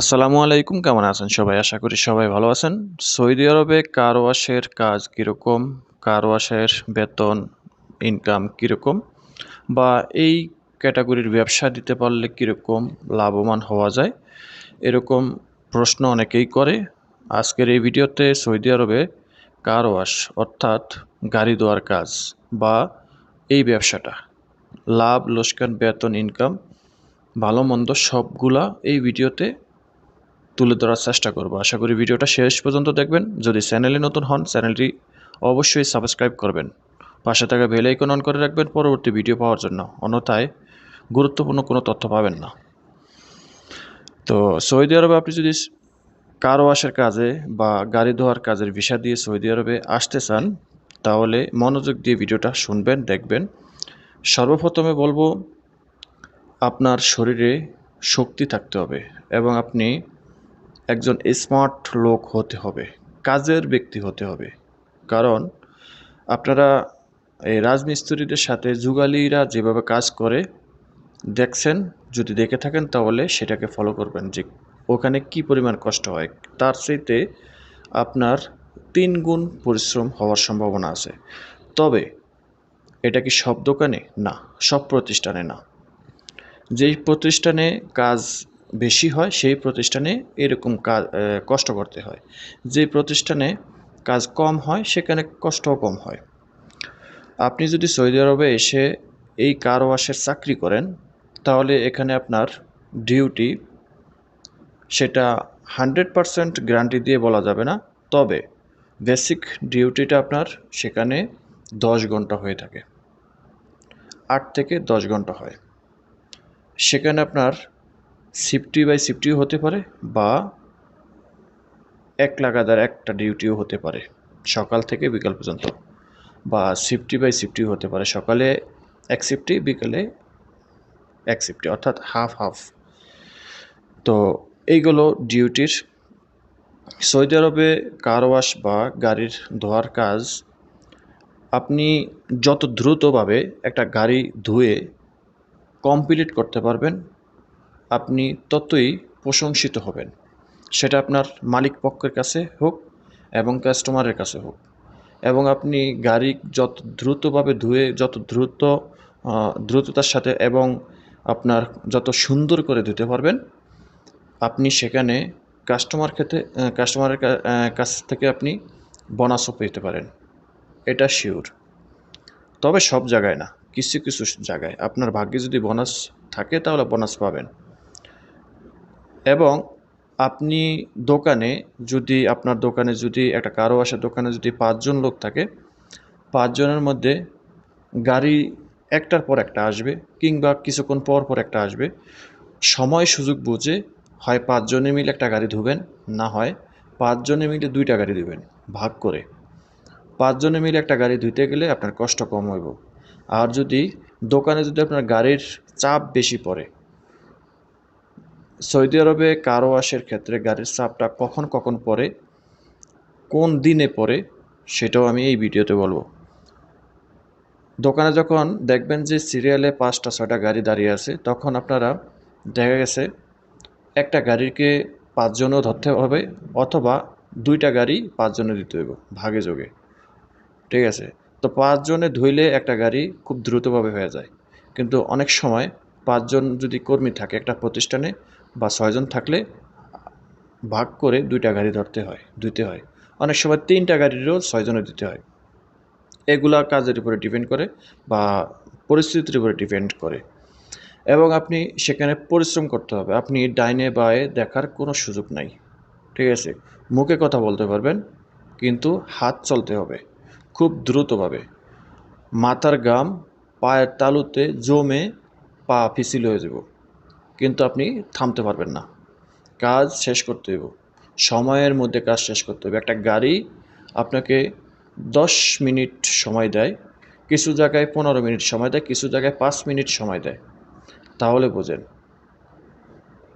আসসালামু আলাইকুম, কেমন আছেন সবাই? আশা করি সবাই ভালো আছেন। সৌদি আরবে কার ওয়াশের কাজ কীরকম? কার ওয়াশের বেতন ইনকাম কীরকম? বা এই ক্যাটাগরির ব্যবসা দিতে পারলে কীরকম লাভবান হওয়া যায়? এরকম প্রশ্ন অনেকেই করে। আজকের এই ভিডিওতে সৌদি আরবে কার ওয়াশ অর্থাৎ গাড়ি ধোয়ার কাজ বা এই ব্যবসাটা। লাভ লোসকান বেতন ইনকাম ভালো মন্দ সবগুলা এই ভিডিওতে তুলে ধরার চেষ্টা করব। আশা করি ভিডিওটা শেষ পর্যন্ত দেখবেন। যদি চ্যানেলে নতুন হন, চ্যানেলটি অবশ্যই সাবস্ক্রাইব করবেন। পাশে থাকা বেল আইকন অন করে রাখবেন পরবর্তী ভিডিও পাওয়ার জন্য। অন্যথায় গুরুত্বপূর্ণ কোনো তথ্য পাবেন না। তো সৌদি আরবে আপনি যদি কার ওয়াশের কাজে বা গাড়ি ধোয়ার কাজের ভিসা দিয়ে সৌদি আরবে আসতে চান, তাহলে মনোযোগ দিয়ে ভিডিওটা শুনবেন, দেখবেন। সর্বপ্রথমে বলব, আপনার শরীরে শক্তি থাকতে হবে এবং আপনি একজন স্মার্ট লোক হতে হবে, কাজের ব্যক্তি হতে হবে। কারণ আপনারা এই রাজমিস্ত্রিদের সাথে যুগালিরা যেভাবে কাজ করে, দেখছেন, যদি দেখে থাকেন তাহলে সেটাকে ফলো করবেন যে ওখানে কি পরিমাণ কষ্ট হয়। তার চাইতে আপনার তিন গুণ পরিশ্রম হওয়ার সম্ভাবনা আছে। তবে এটা কি সব দোকানে? না, সব প্রতিষ্ঠানে না। যেই প্রতিষ্ঠানে কাজ বেশি হয়, সেই প্রতিষ্ঠানে এরকম কাজ কষ্ট করতে হয়। যে প্রতিষ্ঠানে কাজ কম হয়, সেখানে কষ্টও কম হয়। আপনি যদি সৌদি আরবে এসে এই কার ওয়াশের চাকরি করেন, তাহলে এখানে আপনার ডিউটি সেটা হান্ড্রেড পারসেন্ট গ্যারান্টি দিয়ে বলা যাবে না। তবে বেসিক ডিউটিটা আপনার সেখানে দশ ঘণ্টা হয়ে থাকে। আট থেকে দশ ঘণ্টা হয়। সেখানে আপনার সিফটি বাই সিফটিও হতে পারে বা এক লাগাদার একটা ডিউটিও হতে পারে সকাল থেকে বিকাল পর্যন্ত বা সিফটি বাই সিফটিও হতে পারে সকালে এক সিফটি বিকালে এক সিফটি অর্থাৎ হাফ হাফ তো এইগুলো ডিউটির সৌদি আরবে কার ওয়াশ বা গাড়ির ধোয়ার কাজ আপনি যত দ্রুতভাবে একটা গাড়ি ধুয়ে কমপ্লিট করতে পারবেন আপনি ততই প্রশংসিত হবেন। সেটা আপনার মালিক পক্ষের কাছে হোক এবং কাস্টমারের কাছে হোক। এবং আপনি গাড়ি যত দ্রুতভাবে ধুয়ে, যত দ্রুত দ্রুততার সাথে এবং আপনার যত সুন্দর করে ধুতে পারবেন, আপনি সেখানে কাস্টমার ক্ষেত্রে কাস্টমারের কাছ থেকে আপনি বোনাসও পেতে পারেন। এটা শিওর। তবে সব জায়গায় না, কিছু কিছু জায়গায়। আপনার ভাগ্যে যদি বোনাস থাকে তাহলে বোনাস পাবেন। এবং আপনি দোকানে যদি, আপনার দোকানে যদি, একটা কারও আসে দোকানে যদি পাঁচজন লোক থাকে, পাঁচজনের মধ্যে গাড়ি একটার পর একটা আসবে কিংবা কিছুক্ষণ পর পর একটা আসবে। সময় সুযোগ বুঝে হয় পাঁচজনে মিলে একটা গাড়ি ধুবেন, না হয় পাঁচজনে মিলে দুইটা গাড়ি ধুবেন, ভাগ করে। পাঁচজনে মিলে একটা গাড়ি ধুইতে গেলে আপনার কষ্ট কম হইব। আর যদি দোকানে যদি আপনার গাড়ির চাপ বেশি পড়ে সৌদি আরবে কার ওয়াশের ক্ষেত্রে গাড়ির চাপটা কখন কখন পড়ে, কোন দিনে পড়ে, সেটাও আমি এই ভিডিওতে বলব। দোকানে যখন দেখবেন যে সিরিয়ালে পাঁচটা, ছয়টা গাড়ি দাঁড়িয়ে আছে, তখন আপনারা দেখা গেছে একটা গাড়িকে পাঁচজনও ধরতে হবে অথবা দুইটা গাড়ি পাঁচজনে দিতে হইব, ভাগে যোগে। ঠিক আছে? তো পাঁচজনে ধুইলে একটা গাড়ি খুব দ্রুতভাবে হয়ে যায়। কিন্তু অনেক সময় পাঁচজন যদি কর্মী থাকে একটা প্রতিষ্ঠানে বা ছয়জন থাকলে ভাগ করে দুইটা গাড়ি ধরতে হয় ধুতে হয়। অনেক সময় তিনটা গাড়িরও ছয়জনে দিতে হয়। এগুলা কাজের উপরে ডিপেন্ড করে বা পরিস্থিতির উপরে ডিপেন্ড করে। এবং আপনি সেখানে পরিশ্রম করতে হবে। আপনি ডাইনে বায়ে দেখার কোনো সুযোগ নাই। ঠিক আছে? মুখে কথা বলতে পারবেন, কিন্তু হাত চলতে হবে। খুব দ্রুতভাবে। মাথার গাম পায়ের তালুতে জমে পা পিছিল হয়ে যাব। কিন্তু আপনি থামতে পারবেন না। কাজ শেষ করতে হইব। সময়ের মধ্যে কাজ শেষ করতে হবে একটা গাড়ি আপনাকে দশ মিনিট সময় দেয়, কিছু জায়গায় পনেরো মিনিট সময় দেয়, কিছু জায়গায় পাঁচ মিনিট সময় দেয়। তাহলে বোঝেন।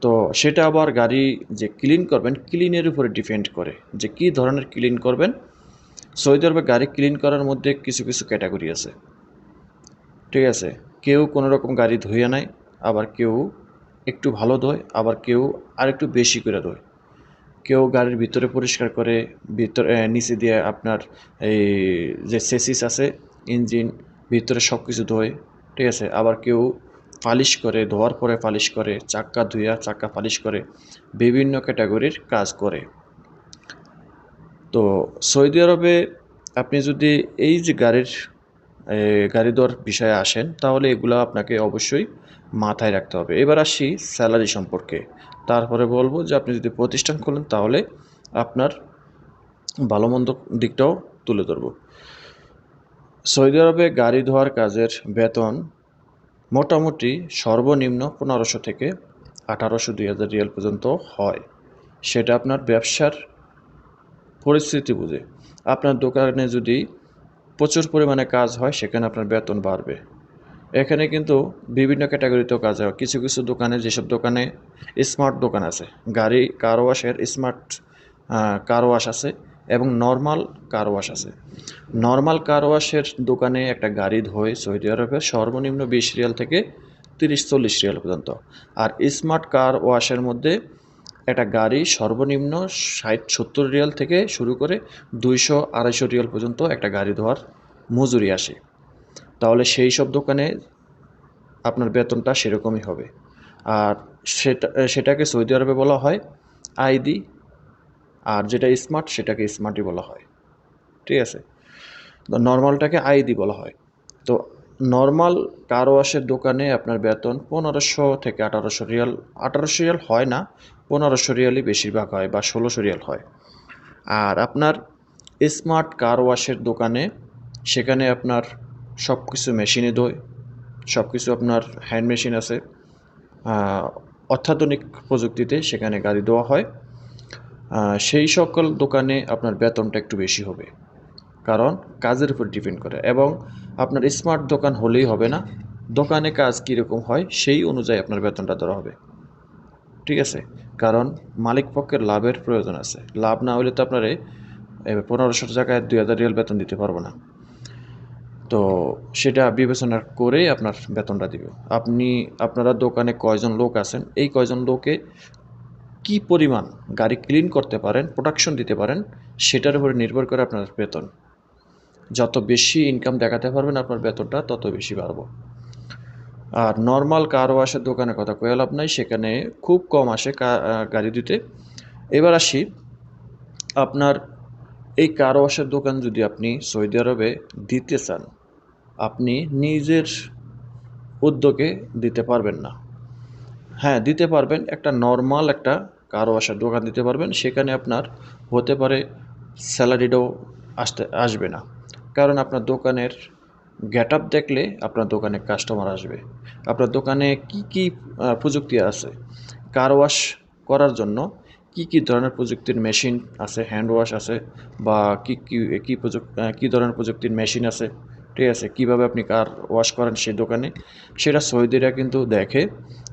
তো সেটা আবার গাড়ি যে ক্লিন করবেন ক্লিনের উপরে ডিপেন্ড করে যে কী ধরনের ক্লিন করবেন। সৌদি আরবে গাড়ি ক্লিন করার মধ্যে কিছু কিছু ক্যাটাগরি আছে। ঠিক আছে? কেউ কোনো রকম গাড়ি ধুয়ে নেয়, আবার কেউ একটু ভালো ধোয় আবার কেউ আর একটু বেশি করে ধোয় কেউ গাড়ির ভিতরে পরিষ্কার করে, ভিতরে নিচে দিয়ে আপনার এই যে সেসিস আছে, ইঞ্জিন, ভিতরে সব কিছু ধোয় ঠিক আছে? আবার কেউ পালিশ করে, ধোয়ার পরে পালিশ করে, চাক্কা ধুইয়া চাক্কা পালিশ করে, বিভিন্ন ক্যাটাগরির কাজ করে। তো সৌদি আরবে আপনি যদি এই যে গাড়ির গাড়ি দর বিষয়ে আসেন, তাহলে এগুলো আপনাকে অবশ্যই মাথায় রাখতে হবে। এবার আসি স্যালারি সম্পর্কে। তারপরে বলব যে আপনি যদি প্রতিষ্ঠান খোলেন, তাহলে আপনার ভালো মন্দ দিকটাও তুলে ধরব। সৌদি আরবে গাড়ি ধোয়ার কাজের বেতন মোটামুটি সর্বনিম্ন পনেরোশো থেকে আঠারোশো দুই হাজার রিয়াল পর্যন্ত হয়। সেটা আপনার ব্যবসার পরিস্থিতি বুঝে। আপনার দোকানে যদি প্রচুর পরিমাণে কাজ হয়, সেখানে আপনার বেতন বাড়বে। এখানে কিন্তু বিভিন্ন ক্যাটাগরিতেও কাজ হয়। কিছু কিছু দোকানে, যেসব দোকানে স্মার্ট দোকান আছে, গাড়ি কার ওয়াশের স্মার্ট কার ওয়াশ আছে এবং নর্মাল কার ওয়াশ আছে। নর্মাল কার ওয়াশের দোকানে একটা গাড়ি ধোয় সৌদি আরবের সর্বনিম্ন বিশ রিয়াল থেকে তিরিশ চল্লিশ রিয়াল পর্যন্ত। আর স্মার্ট কার ওয়াশের মধ্যে একটা গাড়ি সর্বনিম্ন ষাট সত্তর রিয়াল থেকে শুরু করে দুইশো আড়াইশো রিয়াল পর্যন্ত একটা গাড়ি ধোয়ার মজুরি আসে। তাহলে সেই সব দোকানে আপনার বেতনটা সেরকমই হবে। আর সেটা, সেটাকে সৌদি আরবে বলা হয় আইডি আর যেটা স্মার্ট সেটাকে স্মার্টই বলা হয়। ঠিক আছে? নর্মালটাকে আইডি বলা হয়। তো নর্মাল কার ওয়াশের দোকানে আপনার বেতন পনেরোশো থেকে আঠারোশো রিয়াল আঠারোশো রিয়াল হয় না পনেরোশো রিয়ালই বেশিরভাগ হয় বা ষোলোশো রিয়াল হয়। আর আপনার স্মার্ট কার ওয়াশের দোকানে সেখানে আপনার সব কিছু মেশিনে দোয় সব কিছু আপনার হ্যান্ড মেশিন আছে অত্যাধুনিক প্রযুক্তিতে সেখানে গাড়ি দেওয়া হয়। সেই সকল দোকানে আপনার বেতনটা একটু বেশি হবে, কারণ কাজের উপর ডিপেন্ড করে এবং আপনার স্মার্ট দোকান হলেই হবে না, দোকানে কাজ কীরকম হয় সেই অনুযায়ী আপনার বেতনটা ধরা হবে। ঠিক আছে? কারণ মালিক পক্ষের লাভের প্রয়োজন আছে। লাভ না হলে তো আপনার পনেরোশো টাকায় দুই হাজার রিয়াল বেতন দিতে পারব না। তো সেটা বিবেচনা করেই আপনার বেতনটা দিবে। আপনি, আপনারা দোকানে কয়জন লোক আছেন, এই কয়জন লোকে কি পরিমাণ গাড়ি ক্লিন করতে পারেন প্রোডাকশন দিতে পারেন, সেটার উপরে নির্ভর করে আপনার বেতন। যত বেশি ইনকাম দেখাতে পারবেন আপনার বেতনটা, তত বেশি বাড়বো। আর নর্মাল কার ওয়াশের দোকানের কথা কয়ে লাভ নাই, সেখানে খুব কম আসে গাড়ি দিতে। এবার আসি আপনার এই কার ওয়াশের দোকান যদি আপনি সৌদি আরবে দিতে চান, আপনি নিজের উদ্যোগে দিতে পারবেন না। হ্যাঁ দিতে পারবেন, একটা নর্মাল একটা কার ওয়াশের দোকান দিতে পারবেন, সেখানে আপনার হতে পারে স্যালারিটাও আসতে, আসবে না। কারণ আপনার দোকানের গেট আপ দেখলে আপনার দোকানে কাস্টমার আসবে। আপনার দোকানে কি কি প্রযুক্তি আছে? কার ওয়াশ করার জন্য কি কি ধরনের প্রযুক্তির মেশিন আছে? হ্যান্ড ওয়াশ আছে বা কি কি, কী প্রযুক্তি কী ধরনের প্রযুক্তির মেশিন আছে? ঠিক আছে, কীভাবে আপনি কার ওয়াশ করেন সেই দোকানে? সেটা সৌদিরা কিন্তু দেখে।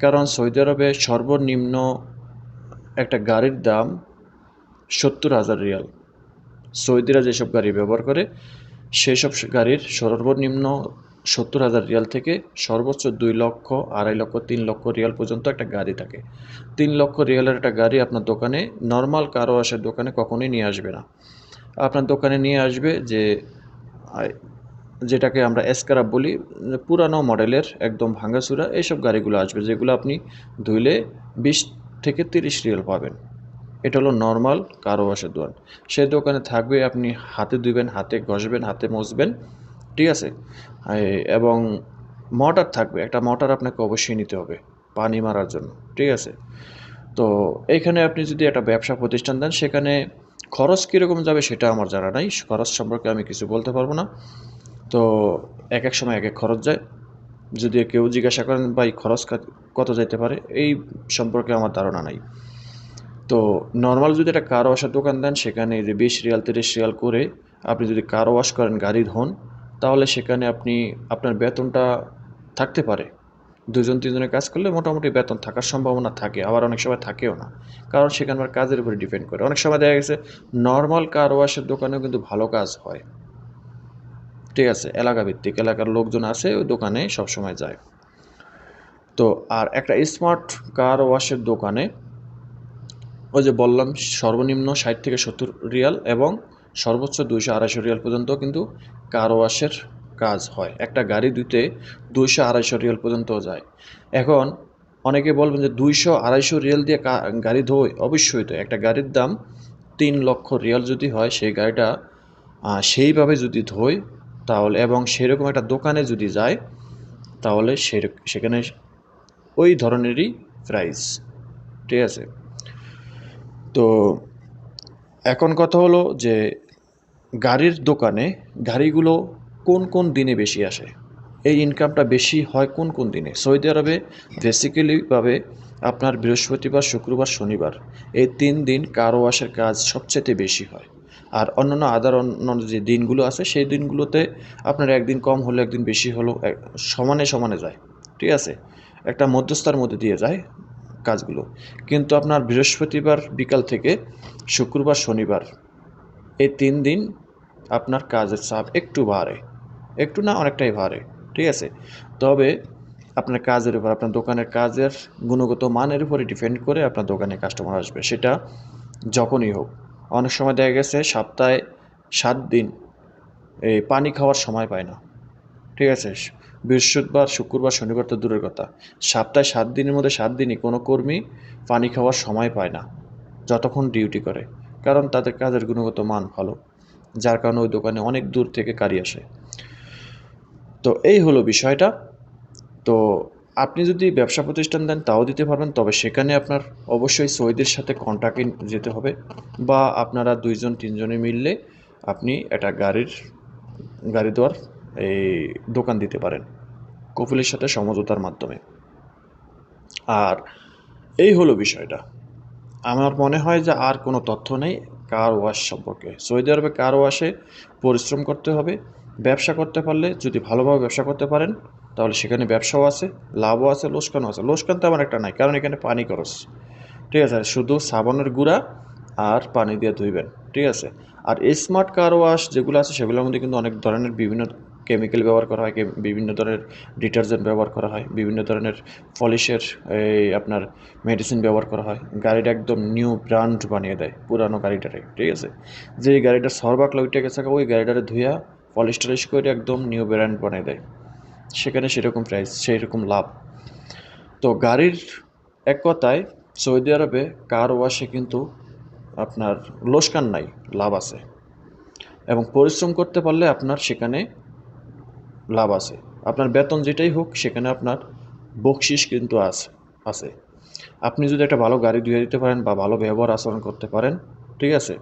কারণ সৌদি আরবে সর্বনিম্ন একটা গাড়ির দাম সত্তর হাজার রিয়াল। সৌদিরা যেসব গাড়ি ব্যবহার করে সেই সব গাড়ির সর্বনিম্ন সত্তর হাজার রিয়াল থেকে সর্বোচ্চ দুই লক্ষ, আড়াই লক্ষ, তিন লক্ষ রিয়াল পর্যন্ত একটা গাড়ি থাকে। তিন লক্ষ রিয়ালের একটা গাড়ি আপনার দোকানে, নর্মাল কারও আসার দোকানে কখনোই নিয়ে আসবে না। আপনার দোকানে নিয়ে আসবে যে যেটাকে আমরা এসকারাপ বলি, পুরানো মডেলের একদম ভাঙ্গাচুরা এইসব গাড়িগুলো আসবে, যেগুলো আপনি ধুইলে বিশ থেকে তিরিশ রিয়াল পাবেন। এটা হলো নর্মাল কারও বাসের দোকান সেই দোকানে থাকবে, আপনি হাতে ধুবেন হাতে ঘষবেন, হাতে মসবেন ঠিক আছে? এবং মোটর থাকবে, একটা মোটর আপনাকে অবশ্যই নিতে হবে পানি মারার জন্য, ঠিক আছে? তো এইখানে আপনি যদি একটা ব্যবসা প্রতিষ্ঠান দেন, সেখানে খরচ কীরকম যাবে সেটা আমার জানা নাই, খরচ সম্পর্কে আমি কিছু বলতে পারব না। তো এক এক সময় এক এক খরচ যায়। যদি কেউ জিজ্ঞাসা করেন, ভাই, খরচ কত যাইতে পারে? এই সম্পর্কে আমার ধারণা নাই। তো নর্মাল যদি একটা কার ওয়াশের দোকান দেন, সেখানে যে বিশ রিয়াল, তিরিশ রিয়াল করে আপনি যদি কার ওয়াশ করেন, গাড়ি ধন, তাহলে সেখানে আপনি, আপনার বেতনটা থাকতে পারে। দুজন তিনজনে কাজ করলে মোটামুটি বেতন থাকার সম্ভাবনা থাকে, আবার অনেক সময় থাকেও না। কারণ সেখানকার কাজের উপরে ডিপেন্ড করে। অনেক সময় দেখা গেছে নর্মাল কার ওয়াশের দোকানেও কিন্তু ভালো কাজ হয়। ঠিক আছে, এলাকা ভিত্তিক। এলাকার লোকজন আছে ওই দোকানে সবসময় যায়। তো, আর একটা স্মার্ট কার ওয়াশের দোকানে ওই যে বললাম, সর্বনিম্ন ষাট থেকে সত্তর রিয়াল এবং সর্বোচ্চ দুইশো আড়াইশো রিয়াল পর্যন্ত কিন্তু কার ওয়াশের কাজ হয়। একটা গাড়ি ধুতে দুইশো আড়াইশো রিয়াল পর্যন্ত যায়। এখন অনেকে বলবেন যে দুইশো আড়াইশো রিয়াল দিয়ে গাড়ি ধোয়? অবশ্যই তো। একটা গাড়ির দাম তিন লক্ষ রিয়াল যদি হয়, সেই গাড়িটা সেইভাবে যদি ধোয়, তাহলে এবং সেরকম একটা দোকানে যদি যায়, তাহলে সেখানে ওই ধরনেরই প্রাইস ঠিক আছে? তো এখন কথা হলো যে গাড়ির দোকানে গাড়িগুলো কোন কোন দিনে বেশি আসে? এই ইনকামটা বেশি হয় কোন কোন দিনে? সৌদি আরবে বেসিক্যালিভাবে আপনার বৃহস্পতিবার, শুক্রবার, শনিবার এই তিন দিন কার ওয়াশের কাজ সবচেয়ে বেশি হয়। আর অন্যান্য আদার অন্য যে দিনগুলো আছে সেই দিনগুলোতে আপনার একদিন কম হলো, একদিন বেশি হলো সমানে সমানে যায়। ঠিক আছে? একটা মধ্যস্থার মধ্যে দিয়ে যায়। কাজগুলো। কিন্তু আপনার বৃহস্পতিবার বিকাল থেকে শুক্রবার, শনিবার, এই তিন দিন আপনার কাজের চাপ একটু বাড়ে। একটু না, অনেকটাই বাড়ে, ঠিক আছে? তবে আপনার কাজের উপর, আপনার দোকানের কাজের গুণগত মানের উপরে ডিপেন্ড করে আপনার দোকানে কাস্টমার আসবে। সেটা যখনই হোক। অনেক সময় দেখা গেছে, সপ্তাহে সাত দিন এই পানি খাওয়ার সময় পায় না, ঠিক আছে? বৃহস্পতিবার, শুক্রবার, শনিবার তো দূরের কথা। সপ্তাহে সাত দিনের মধ্যে সাত দিনই কোনো কর্মী পানি খাওয়ার সময় পায় না, যতক্ষণ ডিউটি করে, কারণ তাদের কাজের গুণগত মান ভালো, যার কারণে ওই দোকানে অনেক দূর থেকে কারি আসে। তো এই হলো বিষয়টা। তো আপনি যদি ব্যবসা প্রতিষ্ঠান দেন, তাও দিতে পারবেন, তবে সেখানে আপনার অবশ্যই সৈদের সাথে কন্ট্যাক্টে যেতে হবে বা আপনারা দুইজন, তিনজনে মিললে আপনি একটা গাড়ির, গাড়ি দেওয়ার এই দোকান দিতে পারেন কপিলের সাথে সমঝোতার মাধ্যমে। আর এই হলো বিষয়টা। আমার মনে হয় যে আর কোনো তথ্য নেই কার ওয়াশ সম্পর্কে। সৌদি আরবে কার ওয়াশে পরিশ্রম করতে হবে? ব্যবসা করতে পারলে যদি ভালোভাবে ব্যবসা করতে পারেন, তাহলে সেখানে ব্যবসাও আছে, লাভও আছে লোসকানও আছে। লোসকান তো আমার একটা নাই, কারণ এখানে পানি খরচ। ঠিক আছে, শুধু সাবানের গুঁড়া আর পানি দিয়ে ধুইবেন। ঠিক আছে, আর স্মার্ট কার ওয়াশ যেগুলো আছে সেগুলোর মধ্যে কিন্তু অনেক ধরনের বিভিন্ন কেমিক্যাল ব্যবহার করা হয় বিভিন্ন ধরনের ডিটারজেন্ট ব্যবহার করা হয়, বিভিন্ন ধরনের পলিশের এই আপনার মেডিসিন ব্যবহার করা হয়। গাড়িটা একদম নিউ ব্র্যান্ড বানিয়ে দেয়, পুরানো গাড়িটারে, ঠিক আছে? যে গাড়িটা সরবাক লইটে গেছে, ওই গাড়িটারে ধুইয়া পলিশ টলিশ করে একদম নিউ ব্র্যান্ড বানিয়ে দেয়। সেখানে সেরকম প্রাইস সেই রকম লাভ। তো গাড়ির এক কথায়, সৌদি আরবে কার ওয়াশে কিন্তু আপনার লোসকান নাই, লাভ আছে। এবং পরিশ্রম করতে পারলে আপনার সেখানে লাভ আছে। আপনার বেতন যেটাই হোক, সেখানে আপনার বকশিস কিন্তু আছে আছে। আপনি যদি একটা ভালো গাড়ি ধুয়ে দিতে পারেন বা ভালো ব্যবহার আচরণ করতে পারেন, ঠিক আছে?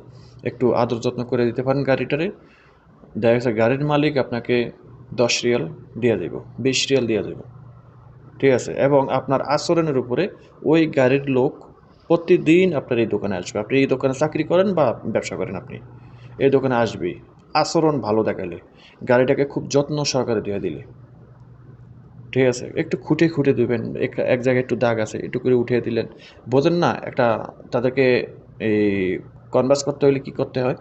একটু আদর যত্ন করে দিতে পারেন গাড়িটারে। দেখা গেছে গাড়ির মালিক আপনাকে দশ রিয়াল দিয়ে দেব, বিশ রিয়াল দিয়ে দেব, ঠিক আছে? এবং আপনার আচরণের উপরে ওই গাড়ির লোক প্রতিদিন আপনার এই দোকানে আসবে। আপনি এই দোকানে চাকরি করেন বা ব্যবসা করেন আপনি, এই দোকানে আসবেই। আচরণ ভালো দেখালে, গাড়িটাকে খুব যত্ন সহকারে দিয়ে দিলে। ঠিক আছে? একটু খুঁটে খুঁটে দেবেন এক- এক জায়গায় একটু দাগ আছে, একটু করে উঠিয়ে দিলেন। বোঝেন না, একটা তাদেরকে এই কনভার্স করতে হলে কি করতে হয়?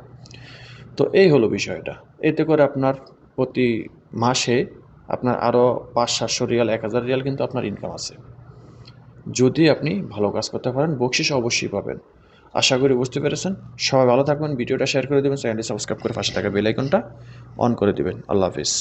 তো এই হলো বিষয়টা। এতে করে আপনার প্রতি মাসে আপনার আরও পাঁচ সাতশো রিয়াল, এক হাজার রিয়াল কিন্তু আপনার ইনকাম আছে। যদি আপনি ভালো কাজ করতে পারেন বকশিস অবশ্যই পাবেন। আশা করি বুঝতে পেরেছেন। সবাই ভালো থাকবেন, ভিডিওটা শেয়ার করে দেবেন চ্যানেলটি সাবস্ক্রাইব করে পাশে থাকা বেলাইকনটা অন করে দেবেন। আল্লাহ হাফিজ।